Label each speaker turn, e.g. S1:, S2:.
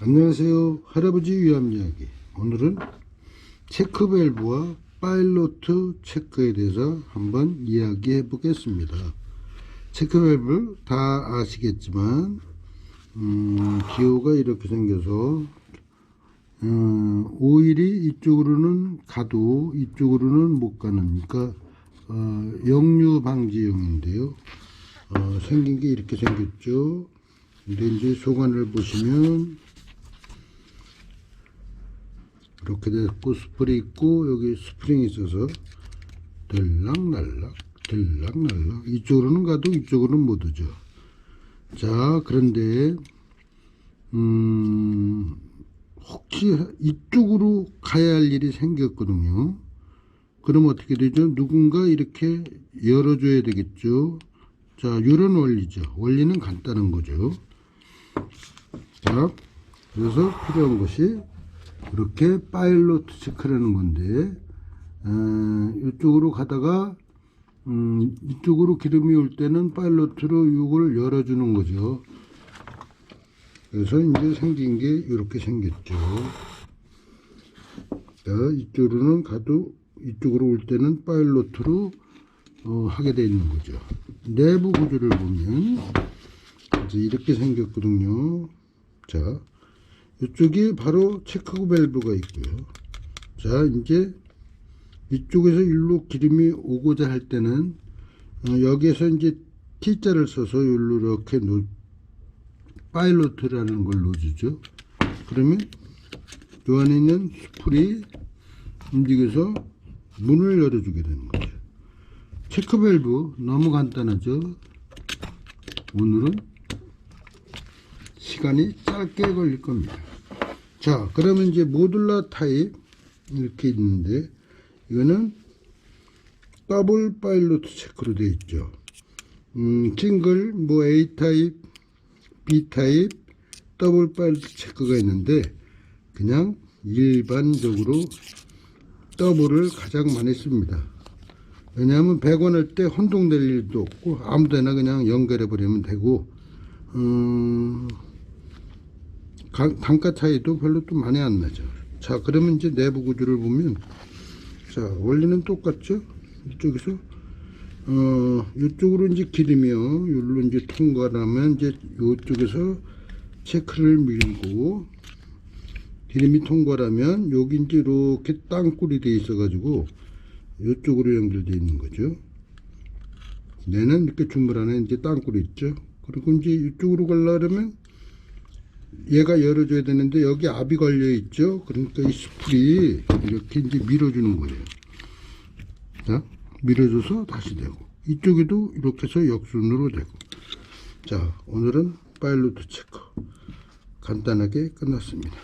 S1: 안녕하세요. 할아버지 위암 이야기. 오늘은 체크 밸브와 파일로트 체크에 대해서 한번 이야기해 보겠습니다. 체크 밸브 다 아시겠지만, 음, 기호가 이렇게 생겨서, 음, 오일이 이쪽으로는 가도 이쪽으로는 못 가는, 그러니까, 어, 역류 방지용인데요. 어, 생긴 게 이렇게 생겼죠. 근데 이제 소관을 보시면, 이렇게 됐고 스프링 있고 여기 스프링이 있어서 들락날락 들락날락. 이쪽으로는 가도 이쪽으로는 못 오죠. 자 그런데 음 혹시 이쪽으로 가야 할 일이 생겼거든요. 그럼 어떻게 되죠? 누군가 이렇게 열어줘야 되겠죠. 자 이런 원리죠. 원리는 간단한 거죠. 자 그래서 필요한 것이 이렇게 파일로트 체크라는 건데 어, 이쪽으로 가다가 음, 이쪽으로 기름이 올 때는 파일로트로 이걸 열어주는 거죠. 그래서 이제 생긴 게 이렇게 생겼죠. 자, 이쪽으로는 가도 이쪽으로 올 때는 파일로트로 어, 하게 돼 있는 거죠. 내부 구조를 보면 이제 이렇게 생겼거든요. 자, 이쪽이 바로 체크 밸브가 있고요. 자, 이제 이쪽에서 일로 기름이 오고자 할 때는 어, 여기에서 이제 T자를 써서 일로 이렇게 놓, 파일로트라는 걸 넣어주죠. 그러면 요 안에 있는 스풀이 움직여서 문을 열어주게 되는 거죠. 체크 밸브 너무 간단하죠. 오늘은 시간이 짧게 걸릴 겁니다. 자, 그러면 이제 모듈라 타입 이렇게 있는데 이거는 더블 파일로트 체크로 되어 있죠. 음, 싱글 뭐 A 타입, B 타입, 더블 파일로트 체크가 있는데 그냥 일반적으로 더블을 가장 많이 씁니다. 왜냐하면 100원 할 때 혼동될 일도 없고 아무데나 그냥 연결해 버리면 되고 음, 가- 단가 차이도 별로 또 많이 안 나죠. 자, 그러면 이제 내부 구조를 보면, 자, 원리는 똑같죠? 이쪽에서, 어, 이쪽으로 이제 기름이요. 여기로 이제 통과를 하면 이제 이쪽에서 체크를 밀고, 기름이 통과하면 여기 이제 이렇게 땅굴이 돼 있어 가지고, 이쪽으로 연결되어 있는 거죠. 얘는 이렇게 주물 안에 이제 땅굴이 있죠. 그리고 이제 이쪽으로 가려면 얘가 열어줘야 되는데 여기 압이 걸려 있죠. 그러니까 이 스풀이 이렇게 이제 밀어주는 거예요. 자, 밀어줘서 다시 되고 이쪽에도 이렇게 해서 역순으로 되고. 자, 오늘은 파일로트 체크 간단하게 끝났습니다.